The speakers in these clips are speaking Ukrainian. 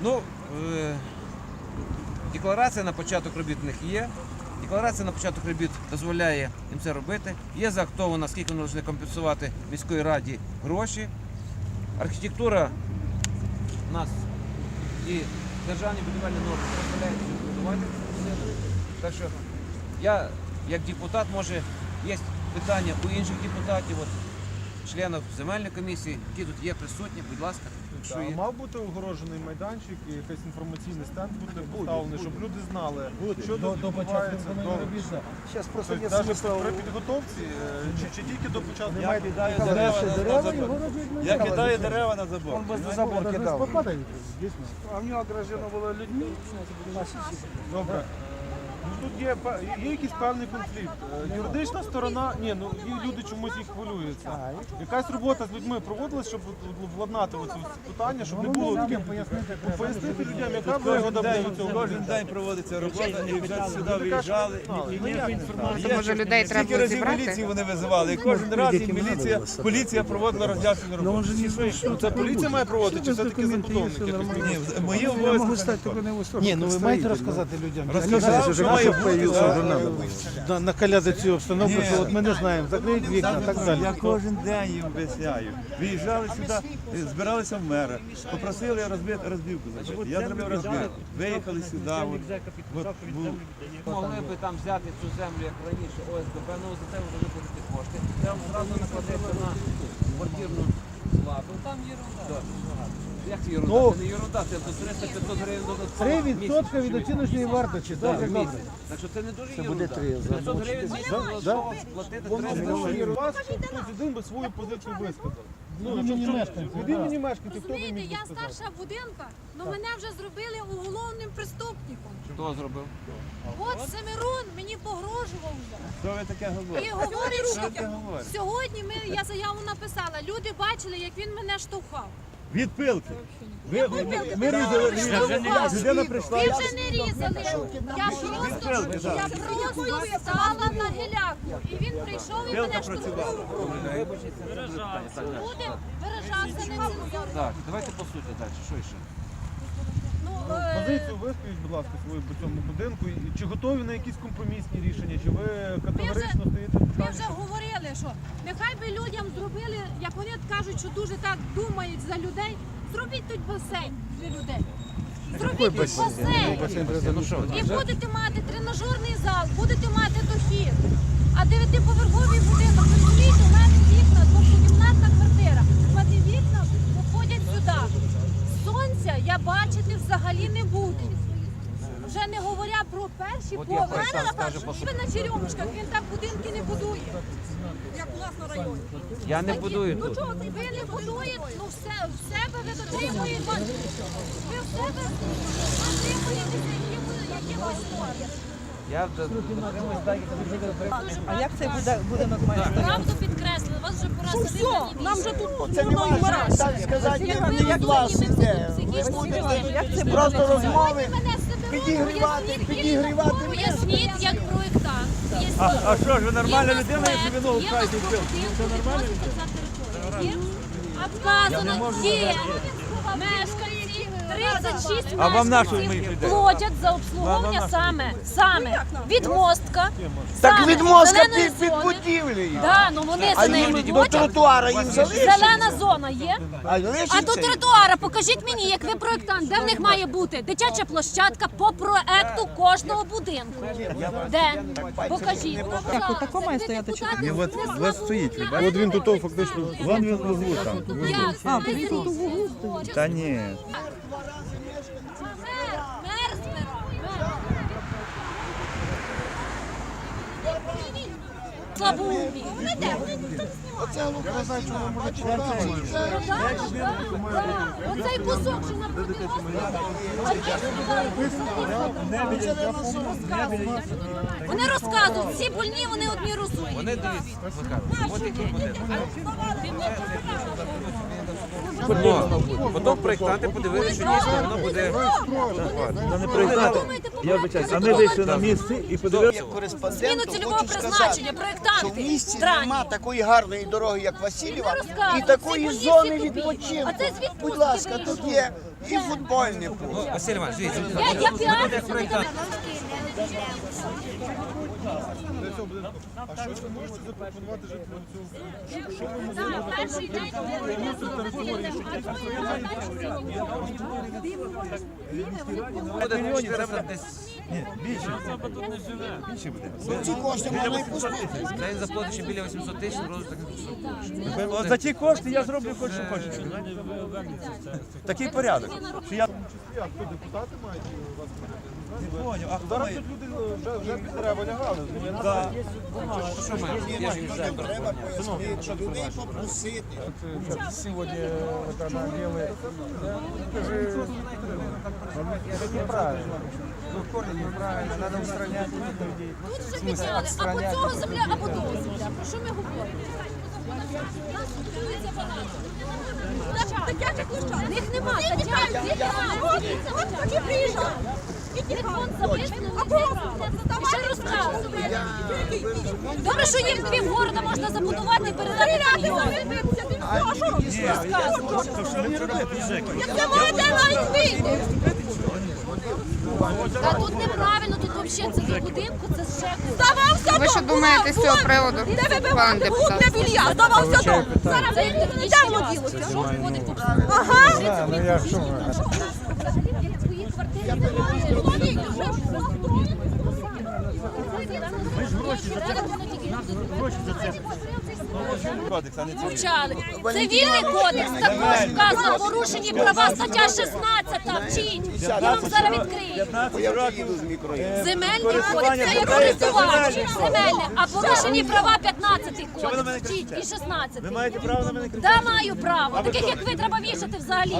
Ну, е, декларація на початок робіт в них є. Декларація на початок робіт дозволяє їм це робити. Є заактовано, скільки вони повинні компенсувати міської раді гроші. Архітектура у нас і державні будівельні норми дозволяють будувати. Так що я, як депутат, може, є питання у інших депутатів, от, членів земельної комісії, які тут є присутні, будь ласка, якщо є. мав бути огорожений майданчик і якийсь інформаційний стенд бути поставлений, щоб люди знали, що До, тут до початку відбувається. виконання До... робіт. да. Зараз просто Тобто є навіть смисл. при підготовці, е, чи, чи тільки до початку? Немає кидаю дерева, дерева на- дерева, забор. городять Я кидаю дерева на забор. Он без Понимаєте? забор дійсно. А в нього ограждено було людьми. Добре. Ну тут є, є якийсь певний конфлікт. Е, Юридична сторона, ні, ну люди чомусь їх хвилюються. Якась робота з людьми проводилась, щоб владнати оце питання, щоб не було таких пояснити Ну, пояснити людям, яка вигода буде цього. кожен день проводиться робота і вже сюди виїжджали. То, може, людей треба Скільки разів міліцію вони визивали, і кожен раз їм міліція, поліція проводила роз'яснення роботи. Ну, Це поліція має проводити, чи все-таки забудовники? Ні, мої обов'язки. ну ви маєте розказати людям. Розказав, що має бути. да. На, накаляти цю обстановку, Ні. що от ми не знаємо, закриють вікна, так далі. Я кожен день їм об'ясняю. Виїжджали сюди, збиралися в мера, попросили розбити розбівку зробити. Я зробив розбивку. Виїхали сюди. От, от, був. Могли би там взяти цю землю, як раніше, ОСББ, ну за це вже виплатити кошти. Вам одразу накладеться на квартирну плату. Там є єрунда. Як це? Ну, це не єрунда, це до 300-500 гривень додатково. 3% від оціночної вартості. Так, в добре. Так що це не дуже буде три, 500 гривень місяць додатково платити 300 гривень. Вас один би свою позицію висказав. Ну, Від імені мешканців, Від імені мешканців, хто би Розумієте, міг я би сказати? старша будинка, але мене вже зробили уголовним преступником. Хто зробив? От Семирун мені погрожував вже. Що ви таке І говорите? говорить, Що що таке говорите? сьогодні ми, я заяву написала. Люди бачили, як він мене штовхав. Від пилки. Ви, ми, різали, людина прийшла. Ви вже не різали. Я просто, я просто стала на геляку. І він прийшов і Пилка мене штовхав. працювала. Буде виражатися нецензурно. Так, давайте по суті далі. Що ще? Позицію вискажіть, будь ласка, свою по цьому будинку. І Чи готові на якісь компромісні рішення? Чи ви категорично стоїте в Ми вже говорили, що нехай би людям зробили, як вони кажуть, що дуже так думають за людей. Зробіть тут басейн для людей. Зробіть тут басейн. Ну І будете мати тренажерний зал, будете мати дохід. А дев'ятиповерховий будинок, розумієте, у мене вікна, двокімнатна квартира. У мене вікна виходять сюди. Сонця я бачити взагалі не буду. Вже не говоря про перші поверхи. Ви на черемушках, він так будинки не будує. Як у нас на районі. Я не будую Ну чого ви не будуєте? Ну все, в себе ви дотримуєте. Ви в себе дотримуєтеся якимось норм. Я дотримуюсь так, як А як цей буде- будинок має стояти? Правду підкреслили, вас вже пора садити. Нам же тут Це не можна так сказати, не від вас іде. Ви будете просто розмови підігрівати, підігрівати. Поясніть, як проєктант. А, а що ж ви нормальна людина, якщо ви ногу є пхаєте в на пилку? будинку, відноситься. Є? Вказано, є мешканці, 36 А вам на ми мешканців йдемо? платять за обслуговування саме, саме від мостка. Так від мозка зеленої під, під зони. будівлею. Да, ну вони А за їм до платять. тротуара їм залишиться. Зелена зона є. А А лишиться до їм. тротуара покажіть мені, як ви проєктант, де в них має бути дитяча площадка по проекту кожного будинку. Де? Покажіть. Так, має стояти чи Ні, от- от стоїть, ви бачите? От він тут фактично. Вон він в углу там. А, Та ні. Слабоумі. Вони де? Оцей кусок, що напроти госпіталя. А ті, що туди Вони розказують, всі больні, вони одні розумні. Вони дивіться, наші от який будинок. Потім проєктанти подивилися, що дійсно воно буде. Та не проєктанти. Я вибачаюсь, а ми вийшли на місце і подивилися. Зміну цільового призначення, проєктанти. в місті нема такої гарної дороги, як Васильєва, і такої зони відпочинку. Будь ласка, тут є і футбольне поле. Василь Іванович, дивіться. Я, я піарю проєктант. Для цього будинку. А що ви можете запропонувати жителям цього? Що ви можете перший день Буде 400 десь. Ні, більше. Більше буде. Ці кошти могли пустити. Та він заплатить ще біля 800 тисяч, розвиток. От за ті кошти я зроблю хоч що хочу. Такий порядок. Що я Як ви депутати мають у вас? Не поняв, а хто Зараз має? тут люди е, вже, вже під дерева лягали. Ну, я не Да. Що ми? Я ж їм вже Треба пояснити, людей попросити. Сегодня вот она делает. Это неправильно. Ну, корни неправильно, надо устранять людей. Тут вже підняли, або цього земля, або того земля. Про що ми говоримо? Нас будується багато. Дитячих площадок. Них нема, Тетяна, діти От приїжджали. Добре, що їм дві города можна забудувати і передати навіть вийти. Та тут неправильно, тут взагалі це до будинку, це ще здавався. Ви що думаєте з цього приводу, пан депутат? Здавався дом. Зараз це технічно ділося. Що входить ну я що? Ми ж гроші за це. Гроші за це. Кодекс, а не цивільний. Мовчали. Цивільний кодекс також вказано порушені права, стаття 16 вчіть. Я вам зараз відкрию. 15 років. Земельний кодекс, це землею, користувач. земельний Земельне, а порушені права 15 ви кодекс, вчіть, і 16. Ви маєте право на мене кричати? Да, маю право. Таких як ви треба вішати взагалі.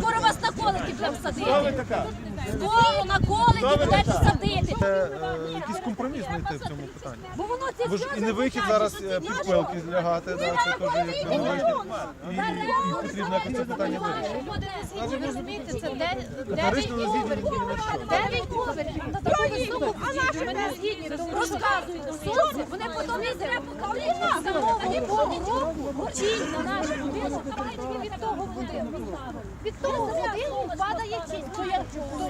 Скоро вас на колики будемо Хто ви садити. така? Скоро на колики будете садити. Е, якийсь компроміс знайти в цьому питанні. Бо воно ці Ви ж і не вихід зараз е, під пилки лягати, да, це теж не вихід. І, і потрібно якось це питання вирішити. Ви розумієте, це 9 поверхів. 9 поверхів. На таку високу будівлю ми не згідні. Розказують сонце, вони потім не зря показують замовлені року. Тінь на наш будинок падає від того будинку. Від того будинку падає тінь. То я- то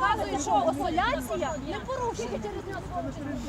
показують, що осоляція не порушує.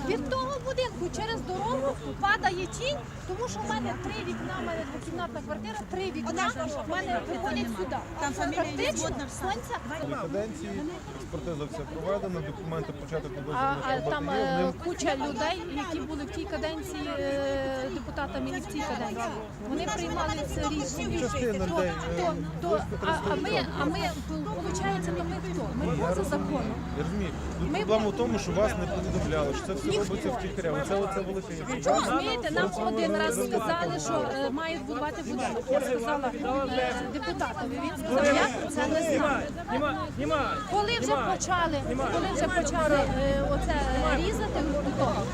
Від того будинку через дорогу падає тінь, тому що в мене три вікна, в мене двокімнатна квартира, три вікна, в мене виходять сюди. Там Практично сонця. Каденції, експертиза все проведена, документи початок А, а там е, куча людей, які були в тій каденції е, депутатами і в цій каденції. Вони приймали це рішення. Частина людей, То, е, то, а, а ми, а ми, виходить, то ми хто? Ми поза законом. Я розумію. Тут проблема в тому, що вас не повідомляли, що це все робиться втіхаря. Оце оце велике. Ви розумієте, нам один раз сказали, що е, мають будувати будинок. Я сказала е, депутатові. Він сказав, я про це не знаю. Коли вже почали, коли вже почали е, оце е, різати,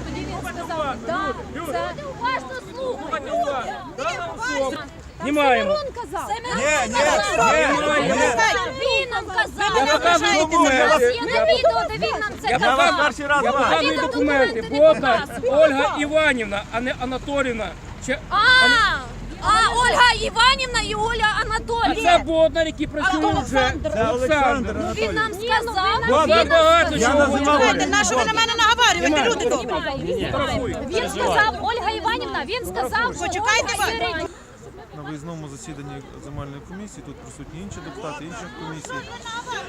тоді він сказав, да, це Уважно слухайте. Знімаємо. Семирон казав. Ні, ні, ні, ні. Нам казав. Я показую документи. нас є на відео, де він нам це Я вас казав. перший раз А бачу. документи. документи. Ольга Іванівна, а не Анатолівна. Чи А, а Ольга Іванівна і Оля а це Анатоліївна. Боднар, який працює вже. Це Олександр Він нам сказав. Богдан, він нам багато Я чого. називав Олю. на що ви на мене наговорюєте, люди сказав. Він сказав, Ольга Іванівна, він сказав, що Ольга Іринівна. Виїзному засіданні земельної комісії тут присутні інші депутати інших комісій.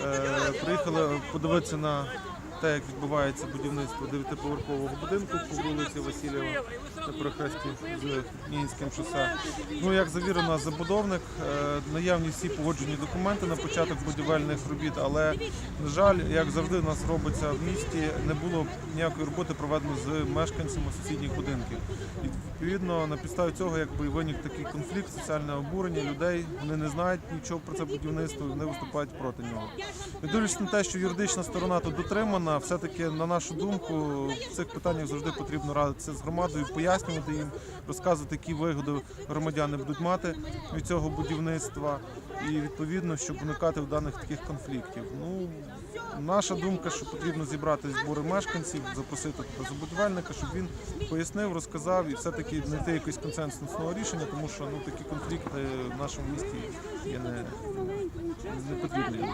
Е, приїхали подивитися на те, як відбувається будівництво дев'ятиповерхового будинку по вулиці Васильєва на перехресті з Мінським шосе. Ну, як завірено забудовник, е, наявні всі погоджені документи на початок будівельних робіт, але, на жаль, як завжди у нас робиться в місті, не було ніякої роботи проведено з мешканцями сусідніх будинків. І відповідно на підставі цього якби виник такий конфлікт, соціальне обурення людей. Вони не знають нічого про це будівництво, вони виступають проти нього. Не на те, що юридична сторона тут дотримана, все-таки на нашу думку в цих питаннях завжди потрібно радитися з громадою, пояснювати їм, розказувати, які вигоди громадяни будуть мати від цього будівництва, і відповідно, щоб уникати в даних таких конфліктів. Ну наша думка, що потрібно зібрати збори мешканців, запросити забудівельника, щоб він пояснив, розказав і все-таки знайти якесь консенсусного рішення, тому що ну такі конфлікти в нашому місті є не, не потрібний.